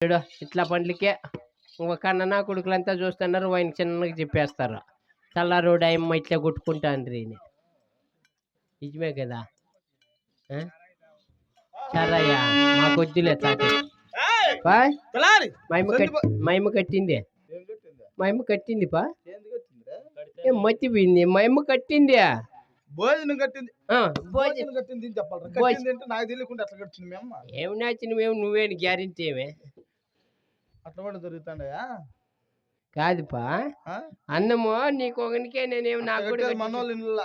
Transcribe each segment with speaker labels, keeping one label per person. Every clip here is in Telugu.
Speaker 1: చూడు ఇట్లా పండ్లకే ఒక కన్న నా కొడుకులంతా చూస్తున్నారు ఆయన చిన్నగా చెప్పేస్తారు. తెల్లారోడు అమ్మ ఇట్లా కొట్టుకుంటాండ్రి అని నిజమే కదా? ఆ? సరయ్యా మాకు వద్దులే తాకి
Speaker 2: ఏయ్!
Speaker 1: బాయ్
Speaker 2: తెల్లారి
Speaker 1: మైమ కట్టి మైమ కట్టింది? మైమ కట్టింది పా? ఏం మర్చిపోయింది మైమ కట్టింది.
Speaker 2: భోజనం కట్టింది.
Speaker 1: ఆ, భోజనం
Speaker 2: కట్టింది చెప్పాలి నాకు తెలియకుండా అట్లా కట్టింది మీ
Speaker 1: ఏమి నచ్చిన మేము నువ్వేని గ్యారెంటీ ఏమే?
Speaker 2: అట్లా కూడా
Speaker 1: కాదుపా? అన్నము నీకు ఒకనికే నేనేమి నాకు కూడా
Speaker 2: కట్టేది మన వాళ్ళ ఇండ్ల.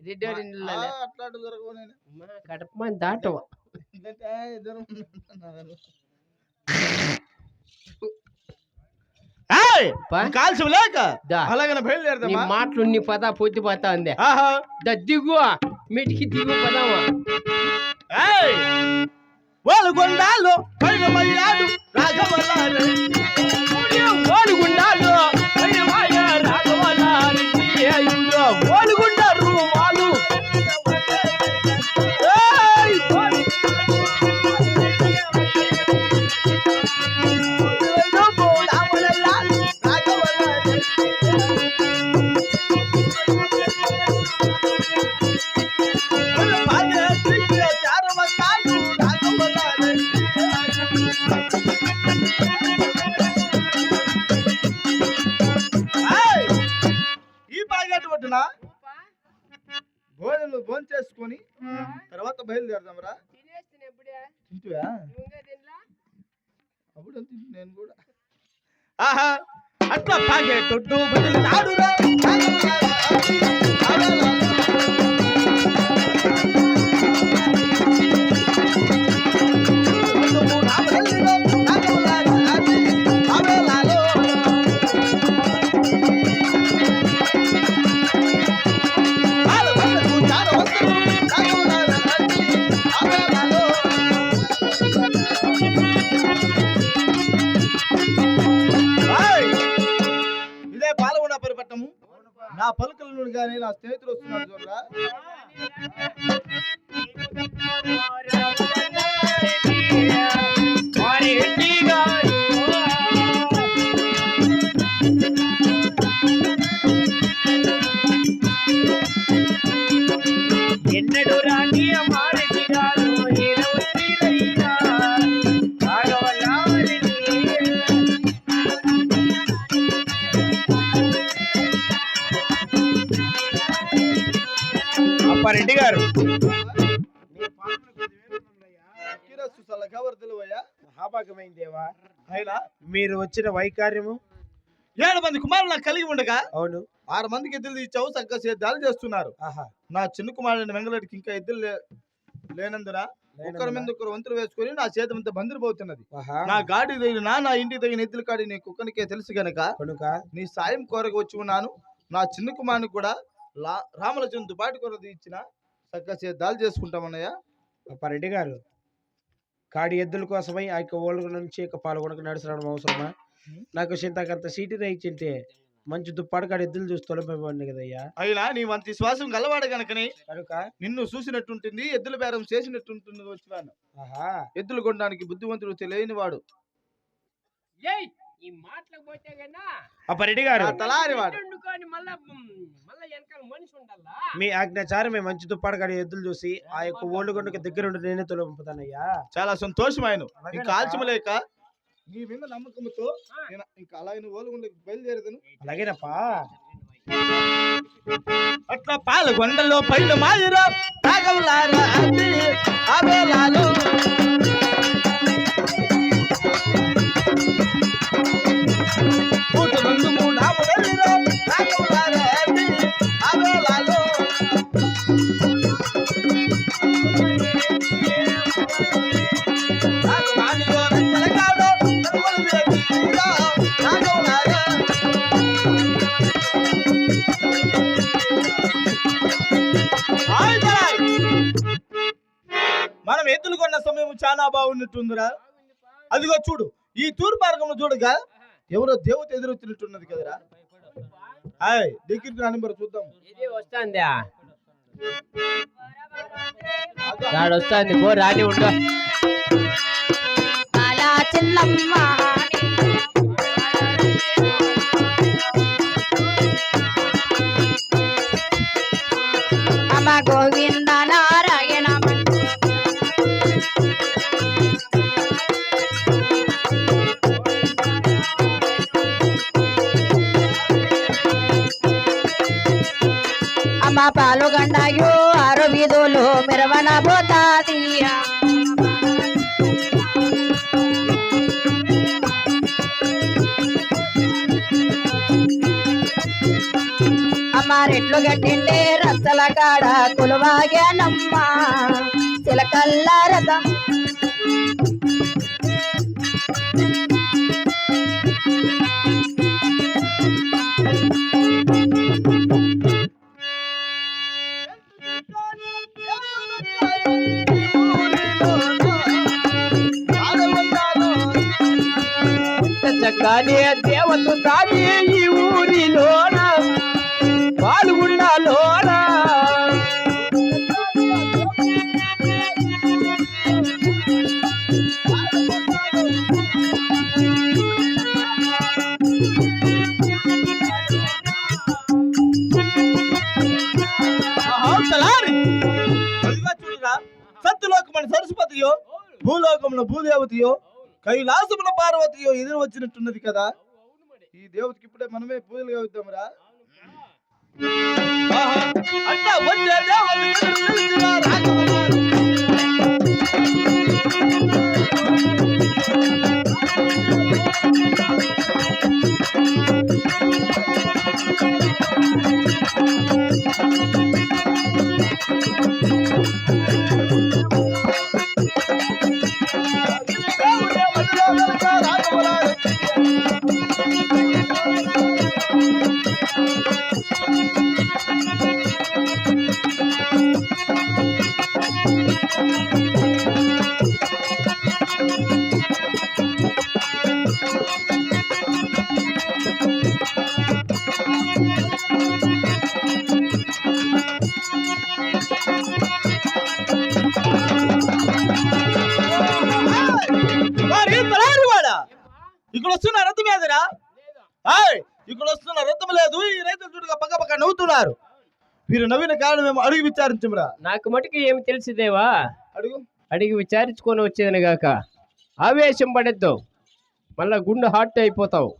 Speaker 1: రెడ్డి
Speaker 2: ఆ, అట్లా జరగవు నేను.
Speaker 1: కడప దాటవు.
Speaker 2: కాల్సి లేక?
Speaker 1: దా.
Speaker 2: అలాగనే
Speaker 1: నీ మాటలు నీ పద పొద్దు పోతా ఉంది. దిగు మిటికి దిగు పదామా
Speaker 2: ఏయ్! వాళ్ళగొండాలు పైన మయ్యాడు రాఘవల్లారు
Speaker 1: ఓలుగుండాలు
Speaker 2: తర్వాత బయలుదేరదాం రా తింటువా అప్పుడు తింటు నేను కూడా ఆహా అట్లా పాగేటొడ్డు బయలుదేరురా. ఏయ్! కానీ నా స్నేహితులు వస్తున్నారు చూడరా.
Speaker 3: అప్పారెడ్డి గారు. మీరు వచ్చిన వైకార్యము
Speaker 2: ఏడు మంది కుమారులు నాకు కలిగి ఉండగా
Speaker 3: అవును.
Speaker 2: ఆరు మందికి ఎద్దులు ఇచ్చావు చక్కగా సేద్యాలు చేస్తున్నారు.
Speaker 3: ఆహా.
Speaker 2: నా చిన్న కుమారుని వెంగళడికి ఇంకా ఎద్దులు లేనందున ఒకరి మీద ఒకరు వంతులు వేసుకొని నా చేతి అంతా బందిరిపోతున్నది
Speaker 3: ఆహా.
Speaker 2: నా గాడి తగిన నా ఇంటి తగిన ఎద్దుల కాడి నీ కుక్కనికే తెలుసు గనక
Speaker 3: కనుక
Speaker 2: నీ సాయం కోరక వచ్చి ఉన్నాను. నా చిన్న కుమారుని కూడా లా రామలచంద్ర దుబాటి కొరది ఇచ్చిన చక్కగా సేద్యాలు చేసుకుంటామన్నయ్య?
Speaker 3: అప్పారెడ్డి గారు కాడి ఎద్దుల కోసమై ఆ యొక్క ఓళ్ళ నుంచి ఇక పాల్గొనక నడిచడం అవసరమా? నాకు చింతకంత సీటు రైచింటే మంచి దుప్పాడు కాడి ఎద్దులు చూసి తొలగిపోయింది కదయ్యా?
Speaker 2: అయినా నీ వంటి శ్వాసం గలవాడ గనకని
Speaker 3: కనుక?
Speaker 2: నిన్ను చూసినట్టుంటుంది ఎద్దుల బేరం చేసినట్టుంటుంది వచ్చినాను.
Speaker 3: ఆహా.
Speaker 2: ఎద్దులు కొనడానికి బుద్ధివంతుడు తెలియని వాడు.
Speaker 1: ఏయ్! ఈ మాటలకు పోతే గన్నా
Speaker 3: అప్పారెడ్డి గారు.
Speaker 2: ఆ తలారి వాడు.
Speaker 1: వండుకొని మళ్ళా మళ్ళా వెనకాల మనిషి ఉండాలా?
Speaker 3: మీ ఆజ్ఞాచారమే మంచి దుప్పాడు కాడి ఎద్దులు చూసి ఆ యొక్క ఓళ్ళు కొండకి దగ్గర ఉండి నేనే తొలగిపోతానయ్యా.
Speaker 2: చాలా సంతోషమైన
Speaker 3: అలాగే
Speaker 2: ఇంకా ఆలస్యం లేక నీ మీద నమ్మకంతో నేను ఇంకా అలాగే ఓలుగుండకి బయలుదేరదను.
Speaker 3: అలాగేనప్పా?
Speaker 2: అట్లా పాలగొండలో పైన మాదిరా అది చాలా బాగున్నట్టుందిరా. అదిగో చూడు ఈ తూర్పు మార్గంలో చూడగా ఎవరో దేవత ఎదురొచ్చినట్టున్నది కదరా. హాయ్ దగ్గరికి రాని మరి చూద్దాం.
Speaker 1: ఇది వస్తాందా? రాడు వస్తాంది పో రాని ఉండు.
Speaker 4: అలా చిన్నమ్మ. పాలుగండాయు ఆరు వీధులు మెరవన పోతాది. అమ్మ రెట్లు గట్టిండే రత్తల కాడ కొలువాగానమ్మా. చిలకల్ల రథం
Speaker 1: చక్కని దేవత తాని ఈ ఊరిలోన పాల్గొండాలోన
Speaker 2: తలారి సత్యలోకమైన సరస్వతియో భూలోకమున భూదేవతయో కైలాసమున పార్వతియో ఎదురు వచ్చినట్టున్నది కదా ఈ దేవతకి ఇప్పుడే మనమే పూజలు అవుతాంరా అట్లా వచ్చే దేవతకి ఎదురు నిలిచిరా రాఘవలారి. దేవుడే ఇక్కడ వస్తున్న రథం ఏదిరా ఆయ్ ఇక్కడ వస్తున్న రథం లేదు. ఈ రైతులు చూడగా పక్క పక్క నవ్వుతున్నారు. వీరు నవ్విన కారణం ఏమో అడిగి విచారించమురా?
Speaker 1: నాకు మటుకు ఏమి తెలిసిదేవా?
Speaker 2: అడుగు.
Speaker 1: అడిగి విచారించుకొని వచ్చేదని గాక. ఆవేశం పడద్దు. మళ్ళా గుండె హార్ట్ అయిపోతావు.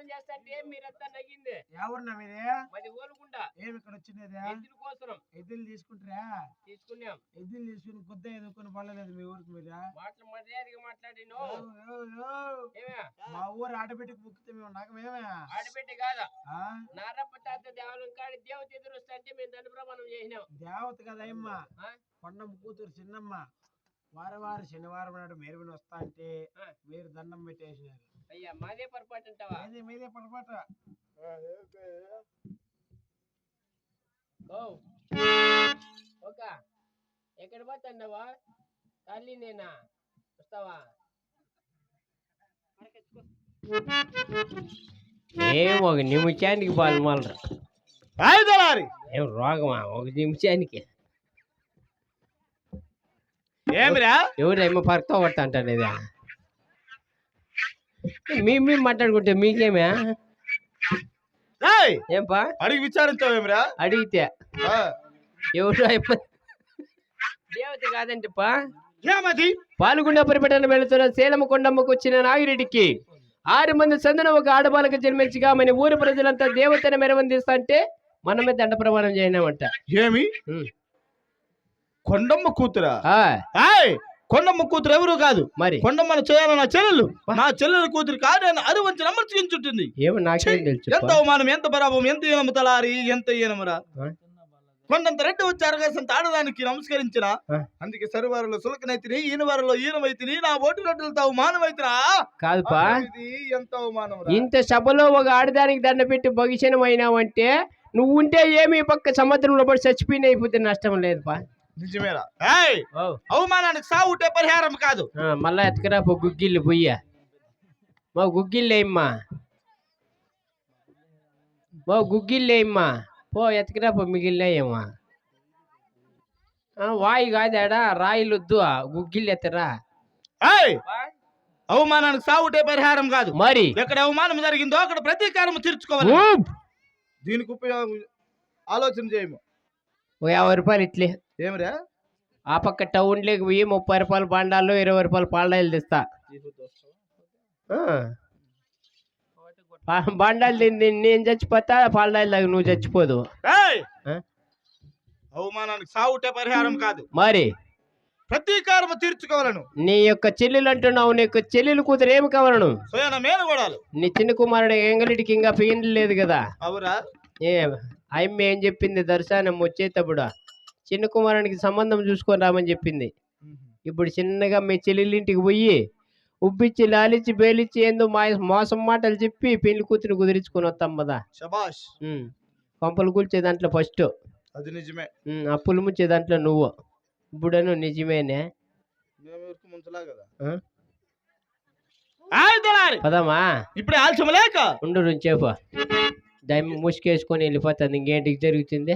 Speaker 1: ప్రమాణం చేస్తా అంటే మీరంతా నగింది
Speaker 3: ఎవరు మీదే
Speaker 1: మరి ఓలుకుండా
Speaker 3: ఏమి ఇక్కడ వచ్చినది
Speaker 1: ఎద్దుల కోసం
Speaker 3: ఎద్దులు తీసుకుంటారా?
Speaker 1: తీసుకున్నాం.
Speaker 3: ఎద్దులు తీసుకుని గుద్ద ఎదుర్కొని పడలేదు మీ ఊరికి మీద
Speaker 1: మాటలు మర్యాదగా మాట్లాడిను?
Speaker 3: మా ఊరు ఆడబిడ్డకి ముక్కితే మేము నాకు మేమే.
Speaker 1: ఆడబిడ్డ కాదా? నారప్ప తాత దేవాలయం కాడి దేవత ఎదురు వస్తా అంటే మేము దండ ప్రమాణం చేసినాం.
Speaker 3: దేవత కదమ్మా
Speaker 1: ఆ?
Speaker 3: కొండమ్మ కూతురు చిన్నమ్మ. వారం వారం శనివారం నాడు మీరు వస్తా అంటే. మీరు దండం పెట్టేసినారు.
Speaker 1: అయ్యా మాదే పొరపాటు అంటావా
Speaker 3: మీదే మీదే పొరపాటు.
Speaker 1: ఓ ఒక ఎక్కడ పోతున్నావా ఖాళీ నేనా? వస్తావా? ఏం ఒక నిమిషానికి పాలు
Speaker 2: తలారి
Speaker 1: ఏం రోగమా? ఒక నిమిషానికి.
Speaker 2: ఏమిరా?
Speaker 1: ఎవరేమో పరతో పడతా అంటారు ఇదా మీ మీ మాట్లాడుకుంటే మీకేమే? ఏంపా?
Speaker 2: అడిగి విచారించావేమిరా
Speaker 1: అడిగితే. ఎవరు దేవత కాదంటప్పా
Speaker 2: ఏమది?
Speaker 1: పాల్గొండ పరిపటన వెళుతున్న సేలము కొండమ్మకు వచ్చిన నాగిరెడ్డికి ఆరు మంది సందున ఒక ఆడబాలకు జన్మించగా మన ఊరి ప్రజలంతా దేవతను మెరవందిస్తా అంటే మనమే దండ ప్రమాణం చేయనామంట.
Speaker 2: ఏమి. కొండమ్మ కూతురా? కొండమ్మ కూతురు ఎవరు కాదు?
Speaker 1: మరి.
Speaker 2: కొండమ్మను చేయాలి నా చెల్లెలు. నా చెల్లెల కూతురు కాదు అని అరువంచి నమ్మర్చుకుంటుంటుంది ఎంత అవమానం ఎంత బరాబం ఎంత ఈనము తలారి ఎంత ఈనమురా? కొండంత రెడ్డి వచ్చారు కాసంత ఆడదానికి నమస్కరించిన. అందుకే సరివారిలో సులకనైతిని ఈయన వారిలో ఈనమైతిని నా ఓటు రెడ్డులతో అవమానమైతినా
Speaker 1: కాదుపా
Speaker 2: ఇది ఎంత అవమానం
Speaker 1: ఇంత సభలో ఒక ఆడదానికి దండ పెట్టి భవిష్యనం అయినావంటే నువ్వు ఉంటే ఏమి పక్క సముద్రంలో పడి చచ్చిపోయిన అయిపోతే నష్టం లేదుపా
Speaker 2: నిజమేరా ఏయ్!
Speaker 1: ఓ
Speaker 2: అవమానానికి సావుటే పరిహారం కాదు.
Speaker 1: మళ్ళా ఎత్తుకురా పో గుగ్గిళ్ళు పొయ్య. మా గుగ్గిళ్ళు వేయమ్మా. మా గుగ్గిళ్ళు వేయమ్మా. పో ఎత్తుకురా పో మిగిలినాయేమ్మా ఆ, వాయి కాదాడా? రాయిలు వద్దు గుగ్గిళ్ళు ఎత్తరా?
Speaker 2: ఏయ్! అవమానానికి సావుటే పరిహారం కాదు.
Speaker 1: మరి?
Speaker 2: ఎక్కడ అవమానం జరిగిందో అక్కడ ప్రతీకారం తీర్చుకోవాలి! దీనికి ఉపయోగం ఆలోచన చేయము.
Speaker 1: ఓ యాభై రూపాయలు ఇట్లే.
Speaker 2: ఏమిరా?
Speaker 1: ఆ పక్క టౌన్ లేకి పోయి ముప్పై రూపాయలు బండాలు ఇరవై రూపాయలు పాలడాయిలు తెస్తా. బండాలు తిని నేను చచ్చిపోతా పాలడాయిలు తాగి నువ్వు చచ్చిపోదు?
Speaker 2: అవమానానికి సావుటే పరిహారం కాదు.
Speaker 1: మరి?
Speaker 2: ప్రతీకారం తీర్చుకోవాలను.
Speaker 1: నీ యొక్క చెల్లెలు అంటున్నావు నీ యొక్క చెల్లెలు కూతురు ఏమి కావాలను?
Speaker 2: మేనగొడాలు
Speaker 1: నీ చిన్న కుమారుడు ఎంగలిటికి ఇంకా పెయిన్ లేదు కదా?
Speaker 2: అవురా.
Speaker 1: ఏ ఆయమ్మ ఏం చెప్పింది దర్శనం వచ్చేటప్పుడు? చిన్న కుమారునికి సంబంధం చూసుకొని రామని చెప్పింది. ఇప్పుడు చిన్నగా మీ చెల్లెలింటికి పోయి ఉబ్బిచ్చి లాలిచ్చి బేలిచ్చి ఏందో మా మోసం మాటలు చెప్పి పెళ్ళి కూతురు కుదిరించుకొని వస్తాం కదా
Speaker 2: శబాష్.
Speaker 1: పంపలు కూల్చే దాంట్లో ఫస్ట్.
Speaker 2: అది నిజమే.
Speaker 1: అప్పులు ముంచే దాంట్లో నువ్వు. ఇప్పుడను నిజమేనే.
Speaker 2: మేము ఊరుకు ముంచలా కదా?
Speaker 1: ఆ?
Speaker 2: ఆయ్ దళారి!
Speaker 1: పదమా?
Speaker 2: ఇప్పుడే ఆలస్యం లేక?
Speaker 1: ఉండు రుంచేపు దయ్యం ముసుకేసుకొని వెళ్ళిపోతుంది. ఇంకేంటికి జరుగుతుంది?